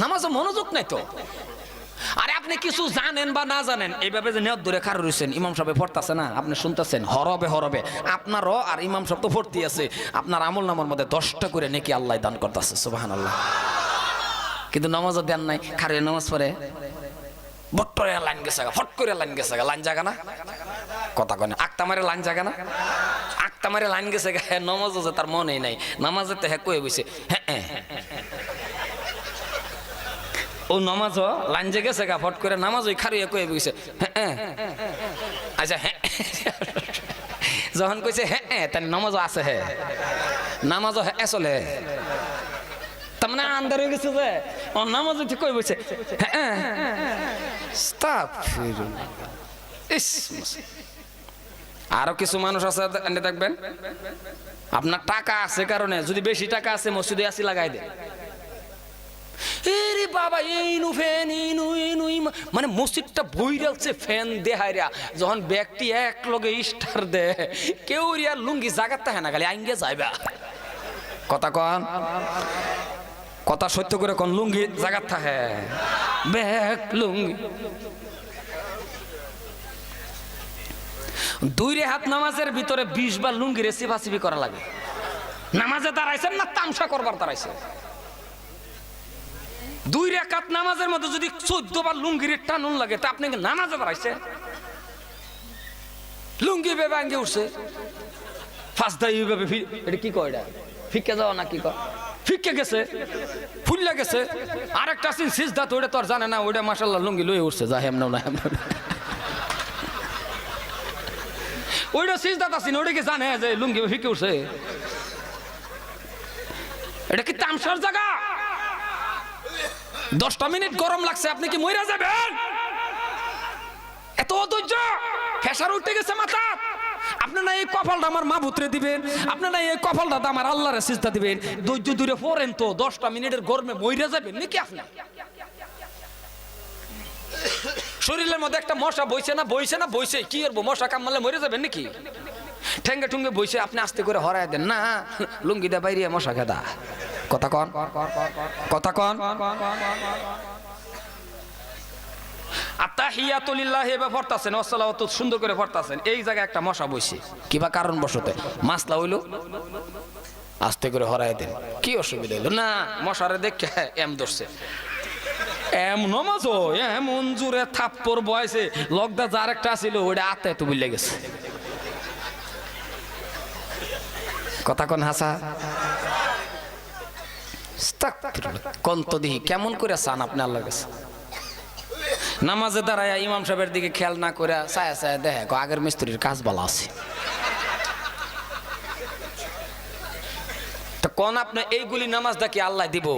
নামাজে মনোযোগ নাই তো। আরে আপনি কিছু জানেন বা না জানেন, এইভাবে যে নেওয়ার দূরে খারো রয়েছেন, ইমাম সাহেব পড়তেছে না? আপনি শুনতেছেন? হরবে হরবে। আপনারও আর ইমাম সাহেব তো ভর্তি আছে। আপনার আমল নামার মধ্যে দশটা করে নাকি আল্লাহ দান করতেছে সুবাহান আল্লাহ কিন্তু নামাজও দেন নাই। খারে নামাজ পড়ে? বট্টরে লাইন গেছে ফট করে লাইন গেছে লাইন জাগা না? কথা কয় না। আক্তা মারে লাইন জাগা না? আক্তা মারে লাইন গেছে হ্যাঁ নামাজ আছে তার মনেই নাই। নামাজে তো হ্যাঁ কয়ে বসে হ্যাঁ হ্যাঁ। ও নামাজ লাইন যে গেছে গা ফট করে নামাজ ওই খারিয়ে কয়ে বসে হ্যাঁ হ্যাঁ। আচ্ছা হ্যাঁ। যখন কইছে হ্যাঁ হ্যাঁ তার নামাজও আছে হ্যাঁ। নামাজও হ্যাঁ চলে। তার মানে আন্দার হয়ে গেছে যে ও নামাজ ঠিক কই বসে হ্যাঁ। ইস, আরও কিছু মানুষ আছে দেখবেন? আপনার টাকা আছে কারণে যদি বেশি টাকা আছে মসজিদে আসি লাগাই দেন এরে বাবা, এই নু ফ্যান, এই নু এই নু মা- মানে মসজিদটা বই রাখছে ফ্যান দেহাইরা। যখন ব্যক্তি এক লগে স্টার দে, কেউ রিয়া লুঙ্গি জাগাত থাকে না, খালি আইঙ্গে যাইবা। কথা কন? কথা সত্য করে কোন, লুঙ্গি জাগাত থাকে। ব্যাগ, লুঙ্গি। দুই রে হাত নামাজের ভিতরে বিশ বার লুঙ্গি রে সিফাসিফি করা লাগে। নামাজে দাঁড়াইছেন না, তামসা করবার দাঁড়াইছে। দুই রেখাত নামাজের মধ্যে যদি চোদ্দ বার লুঙ্গির টানুন লাগে, তা আপনি কি নামাজে দাঁড়াইছে লুঙ্গি বেবে আঙ্গে উঠছে। ফার্স্ট দাই এইভাবে এটা কি কয় এটা? ফিকে যাওয়া না কি কয়? ফিকে গেছে ফুললে গেছে। আরেকটা সিন সিজ দাঁত ওটা তো আর জানে না, ওইটা মাসাল্লাহ লুঙ্গি লয়ে উঠছে, যা হেমনাও না হেমনাও না ওইটা সিজ দাঁত আসিন ওটা কি জানে যে লুঙ্গি ফিকে উঠছে? এটা কি তামসার জায়গা? দশটা মিনিট গরম লাগছে, আপনি কি মইরা যাবেন? এত অধৈর্য? ফেসার উঠতে গেছে মাথা। আপনি না এই কপালটা আমার মা ভুতরে দিবেন, আপনি না এই কপালটা আমার আল্লাহরে সিজদা দিবেন। ধৈর্য দূরে পড়েন তো, দশটা মিনিটের গরমে মইরা যাবেন নাকি আপনি? শরীরের মধ্যে একটা মশা বইছে না বইছে না, বইছে, কি করব, মশা কামড়ালে মরে যাবেন নাকি? ঠেঙ্গে ঠুঙ্গে বইছে, আপনি আস্তে করে হরাই দেন, না লুঙ্গি দা বাইরে মশা খেদা। কথা কন। কথা কন। সুন্দর করে এই জায়গায় একটা মশা কিবা কারণ মাসলা হইল? করে কি অসুবিধা হইল? না দেখে এম ধরছে। এম নমাজ থাপ্পর বয়সে লগদা যার একটা ছিল ওইটা আত্মায় তো বুঝলে গেছে। কথা কোন হাসা। কোন তো দিহি, কেমন করে চান আপনি আল্লাহর কাছে? নামাজে দাঁড়ায় ইমাম সাহেবের দিকে খেয়াল না করে ছায়া ছায়া দেখে আগের মিস্ত্রির কাজ ভালো আছে। কোন আপনি এইগুলি নামাজ দেখি আল্লাহ দিব?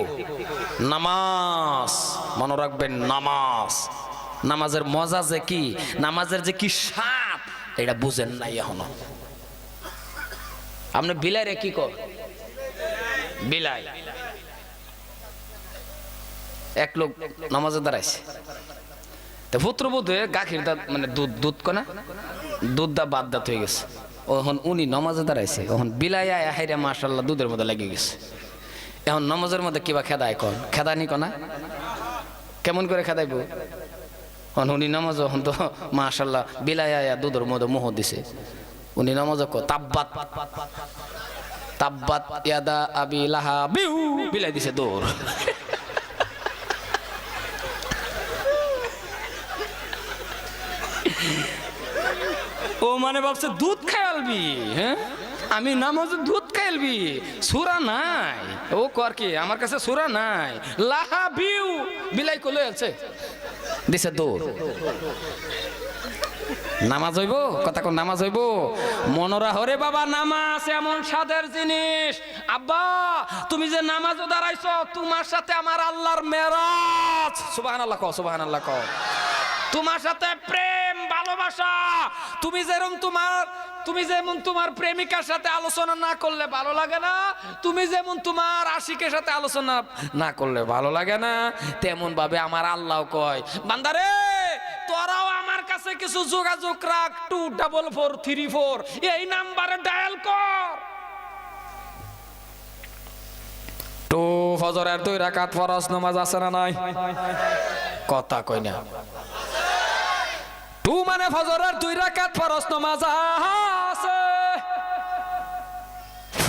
নামাজ, মনে রাখবেন, নামাজ। নামাজের মজা যে কি, নামাজের যে কি সাপ এটা বুঝেন নাই এখনও। আপনি বিলাই রে কি কর? বিলাই। এক লোক নামাজে দাঁড়াইছে। তো পুত্রবোধ গাখির দাঁত মানে দুধ দুধ কনা দুধ দা, বাদ দাঁত হয়ে গেছে। ওখন উনি নমাজে দাঁড়াইছে। ওখন বিলাই আয় হাইরা মাশাল্লাহ দুধের মধ্যে লেগে গেছে। এখন নমাজের মধ্যে কিবা খেদায় কন? খেদানি কনা কেমন করে খেদাইব? এখন উনি নামাজ এখন তো মাশাল্লাহ বিলাই আয়া দুধের মধ্যে মোহ দিছে। উনি নামাজ কো তাব্বাত তাব্বাত, ইয়াদা আবি লাহা বিউ বিলাই দিছে দৌড়। ও মানে ভাবছে, দুধ খাইলবি হ্যাঁ? আমি নামাজে দুধ খাইলবি সুরা নাই। ও কর কি, আমার কাছে সুরা নাই। লাহা বিউ, বিলাই কলে আছে দিছে দৌড় নামাজ হইব? কথা কোন, নামাজ হইব? মনোরা হরে বাবা, নামাজ এমন স্বাদের জিনিস। আব্বা, তুমি যে নামাজও দাঁড়াইছো, তোমার সাথে আমার আল্লাহর মেরাজ। সুবাহান আল্লাহ সুবাহান আল্লাহ তোমার সাথে প্রেম ভালোবাসা তুমি যেরকম তোমার, তুমি যেমন তোমার প্রেমিকার সাথে আলোচনা না করলে ভালো লাগে না, তুমি যেমন তোমার আশিকের সাথে আলোচনা না করলে ভালো লাগে না, তেমন ভাবে আমার আল্লাহ কয়। বান্দারে, তোরাও আমার কাছে কিছু যোগাযোগ রাখ। Two double four, three four, এই নাম্বারে ডায়াল কর। টু ফজরের দুই রাকাত ফরজ নামাজ আছে না নাই? কথা কই না। টু মানে ফজরের দুই রাকাত ফরজ নমাজ। আছে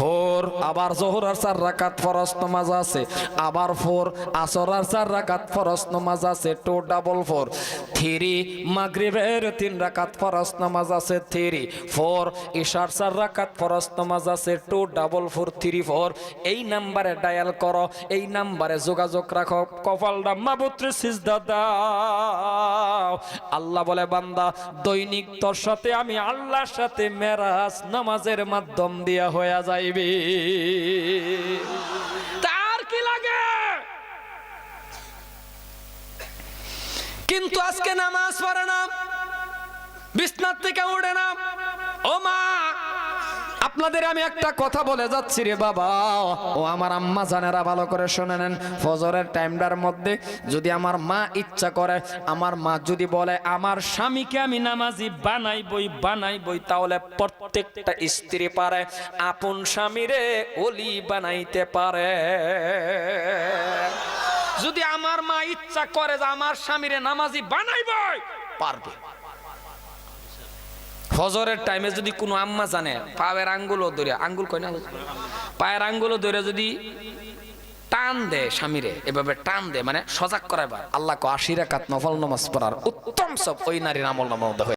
ফোর আবার জোহরার চার রাকাত ফরজ নামাজ আছে। আবার ফোর আসরার চার রাকাত ফরজ নামাজ আছে টু ডাবল ফোর থ্রি, মাগরিবের তিন রাকাত ফরজ নামাজ আছে, থ্রি। ফোর, ইশার চার রাকাত ফরজ নামাজ আছে two double four three four. এই নাম্বারে ডায়াল করো, এই নাম্বারে যোগাযোগ রাখো, কপালটা মাবুত্রে সিজদা দাও। আল্লাহ বলে, বান্দা, দৈনিক তোর সাথে আমি আল্লাহর সাথে মেরাজ নামাজের মাধ্যম দিয়া হয়ে যাইবে তার কি লাগে? কিন্তু আজকে নামাজ পড়ে না, বিছনার থেকে উঠে না। ও মা আপনাদের আমি একটা কথা বলে যাচ্ছি রে বাবা। ও আমার আম্মা জানেরা ভালো করে শুনে নেন, ফজরের টাইমটার মধ্যে যদি আমার মা ইচ্ছা করে, আমার মা যদি বলে, আমার স্বামীকে আমি নামাজি বানাই বই বানাই বই তাহলে প্রত্যেকটা স্ত্রী পারে, আপন স্বামীরে অলি বানাইতে পারে। যদি আমার মা ইচ্ছা করে যে আমার স্বামীরে নামাজি বানাইবই, পারবে। ফজরের টাইমে যদি কোনো আম্মা জানে, পায়ের আঙ্গুলও ধরে, আঙ্গুল কয় না? পায়ের আঙ্গুলও ধরে যদি টান দে স্বামীরে, এভাবে টান দে মানে সজাগ করাইবার। আল্লাহ কো কাত নফল নমাজ পড়ার উত্তম সব ওই নারীর আমল নামা হয়ে